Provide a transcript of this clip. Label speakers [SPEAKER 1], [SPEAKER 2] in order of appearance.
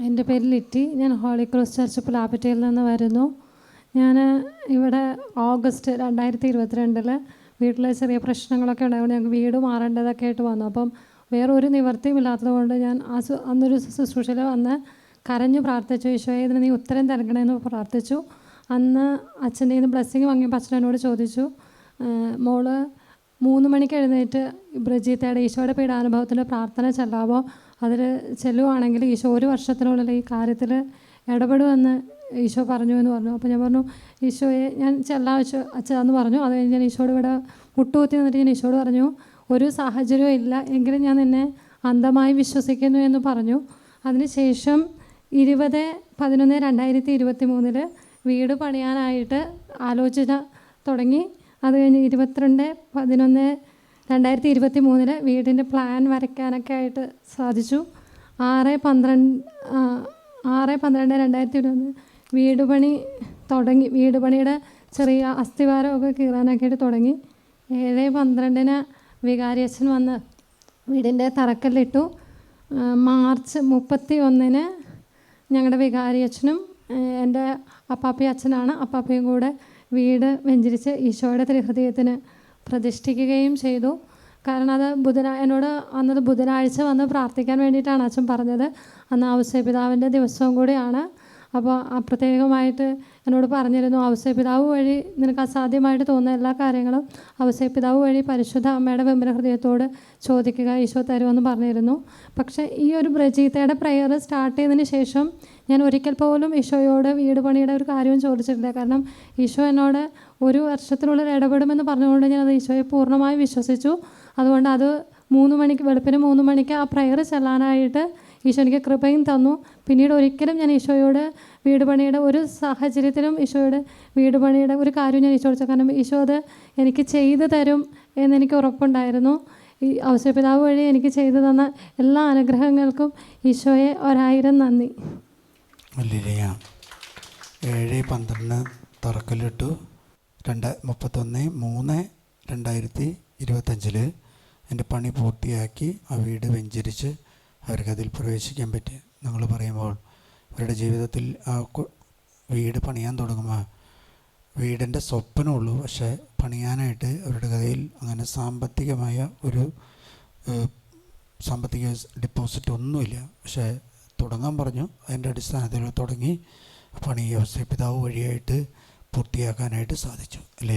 [SPEAKER 1] എന്റെ പേര് ലിറ്റി ഞാൻ ഹോളി ക്രോസ് ചർച്ച് പ്ലാപ്പറ്റയിൽ നിന്ന് വരുന്നു. ഞാൻ ഇവിടെ ഓഗസ്റ്റ് രണ്ടായിരത്തി ഇരുപത്തിരണ്ടിൽ വീട്ടിൽ ചെറിയ പ്രശ്നങ്ങളൊക്കെ ഉണ്ടായതുകൊണ്ട് ഞങ്ങൾക്ക് വീട് മാറേണ്ടതൊക്കെ ആയിട്ട് വന്നു. അപ്പം വേറെ ഒരു നിവർത്തിയും ഇല്ലാത്തത് കൊണ്ട് ഞാൻ ആ അന്നൊരു ശുശ്രൂഷയിൽ വന്ന് കരഞ്ഞു പ്രാർത്ഥിച്ചു ഈശോയെ ഇതിന് നീ ഉത്തരം തിരക്കണമെന്ന് പ്രാർത്ഥിച്ചു. അന്ന് അച്ഛന്റെ നിന്ന് ബ്ലെസ്സിങ് വാങ്ങിയപ്പോൾ അച്ഛൻ എന്നോട് ചോദിച്ചു "ഏഹ്, മോൾ മൂന്ന് മണിക്ക് എഴുന്നേറ്റ് ബ്രജീത്തയുടെ ഈശോയുടെ പീഡാനുഭവത്തിന്റെ പ്രാർത്ഥന ചെല്ലാവോ? അതിൽ ചെല്ലുവാണെങ്കിൽ ഈശോ ഒരു വർഷത്തിനുള്ളിൽ ഈ കാര്യത്തിൽ ഇടപെടുമെന്ന് ഈശോ പറഞ്ഞു എന്ന് പറഞ്ഞു. അപ്പോൾ ഞാൻ പറഞ്ഞു ഈശോയെ ഞാൻ ചെല്ലാ വെച്ചു അച്ഛാന്ന് പറഞ്ഞു. അത് കഴിഞ്ഞ് ഞാൻ ഈശോട് ഇവിടെ മുട്ടുകുത്തി നിന്നിട്ട് ഞാൻ ഈശോട് പറഞ്ഞു ഒരു സാഹചര്യവും ഇല്ല എങ്കിലും ഞാൻ നിന്നെ അന്ധമായി വിശ്വസിക്കുന്നു എന്ന് പറഞ്ഞു. അതിനുശേഷം ഇരുപത് പതിനൊന്ന് രണ്ടായിരത്തി ഇരുപത്തി മൂന്നിൽ വീട് പണിയാനായിട്ട് ആലോചന തുടങ്ങി. അത് കഴിഞ്ഞ് ഇരുപത്തിരണ്ട് പതിനൊന്ന് രണ്ടായിരത്തി ഇരുപത്തി മൂന്നിൽ വീടിന്റെ പ്ലാൻ വരയ്ക്കാനൊക്കെ ആയിട്ട് സാധിച്ചു. ആറ് പന്ത്രണ്ട് ആറ് പന്ത്രണ്ട് രണ്ടായിരത്തി ഇരുപത് വീട് പണി തുടങ്ങി. വീട് പണിയുടെ ചെറിയ അസ്ഥിവാരമൊക്കെ കീറാനൊക്കെ ആയിട്ട് തുടങ്ങി. ഏഴ് പന്ത്രണ്ടിന് വികാരിയച്ഛൻ വന്ന് വീടിന്റെ തറക്കല്ലിട്ടു. മാർച്ച് മുപ്പത്തി ഒന്നിന് ഞങ്ങളുടെ വികാരി അച്ഛനും എന്റെ അപ്പാപ്പി അച്ഛനാണ്. അപ്പാപ്പയും കൂടെ വീട് വെഞ്ചരിച്ച് ഈശോയുടെ തിരുഹൃദയത്തിന് പ്രതിഷ്ഠിക്കുകയും ചെയ്തു. കാരണം അത് ബുധനാ എന്നോട് അന്നത് ബുധനാഴ്ച വന്ന് പ്രാർത്ഥിക്കാൻ വേണ്ടിയിട്ടാണ് അച്ഛൻ പറഞ്ഞത്. അന്ന് ഔസേപിതാവിന്റെ ദിവസവും കൂടിയാണ്. അപ്പോൾ ആ പ്രത്യേകമായിട്ട് എന്നോട് പറഞ്ഞിരുന്നു ഔസേപിതാവ് വഴി നിനക്ക് അസാധ്യമായിട്ട് തോന്നുന്ന എല്ലാ കാര്യങ്ങളും ഔസേപിതാവ് വഴി പരിശുദ്ധ അമ്മയുടെ വെമ്പര ഹൃദയത്തോട് ചോദിക്കുക ഈശോ തരുമെന്ന് പറഞ്ഞിരുന്നു. പക്ഷേ ഈ ഒരു ബ്രജീത്തയുടെ പ്രയർ സ്റ്റാർട്ട് ചെയ്തതിന് ശേഷം ഞാൻ ഒരിക്കൽ പോലും ഈശോയോട് വീട് പണിയുടെ ഒരു കാര്യവും ചോദിച്ചിട്ടില്ല. കാരണം ഈശോ എന്നോട് ഒരു വർഷത്തിനുള്ളിൽ ഇടപെടുമെന്ന് പറഞ്ഞുകൊണ്ട് ഞാൻ അത് ഈശോയെ പൂർണമായും വിശ്വസിച്ചു. അതുകൊണ്ട് അത് മൂന്ന് മണിക്ക് വെളുപ്പിന് മൂന്ന് മണിക്ക് ആ പ്രയർ ചെല്ലാനായിട്ട് ഈശോ എനിക്ക് കൃപയും തന്നു. പിന്നീട് ഒരിക്കലും ഞാൻ ഈശോയോട് വീട് പണിയുടെ ഒരു സാഹചര്യത്തിലും ഈശോയോട് വീട് പണിയുടെ ഒരു കാര്യം ഞാൻ ഈശോ ചോദിച്ചു കാരണം ഈശോ അത് എനിക്ക് ചെയ്തു തരും എന്നെനിക്ക് ഉറപ്പുണ്ടായിരുന്നു. ഈ അവസരപിതാവ് വഴി എനിക്ക് ചെയ്തു തന്ന എല്ലാ അനുഗ്രഹങ്ങൾക്കും ഈശോയെ ഒരായിരം നന്ദി.
[SPEAKER 2] ഏഴ് പന്ത്രണ്ട് തറക്കല്ലിട്ടു. രണ്ട് മുപ്പത്തൊന്ന് മൂന്ന് രണ്ടായിരത്തി ഇരുപത്തഞ്ചിൽ എന്റെ പണി പൂർത്തിയാക്കി ആ വീട് വെഞ്ചരിച്ച് അവർക്ക് അതിൽ പ്രവേശിക്കാൻ പറ്റി. നിങ്ങൾ പറയുമ്പോൾ അവരുടെ ജീവിതത്തിൽ ആ വീട് പണിയാൻ തുടങ്ങുമ്പോൾ വീടിന്റെ സ്വപ്നമുള്ളൂ. പക്ഷേ പണിയാനായിട്ട് അവരുടെ കഥയിൽ അങ്ങനെ സാമ്പത്തികമായ ഒരു സാമ്പത്തിക ഡിപ്പോസിറ്റ് ഒന്നുമില്ല. പക്ഷേ തുടങ്ങാൻ പറഞ്ഞു. അതിന്റെ അടിസ്ഥാനത്തിൽ തുടങ്ങി പണി വ്യവസായ പിതാവ് വഴിയായിട്ട് പൂർത്തിയാക്കാനായിട്ട് സാധിച്ചു. അല്ലേ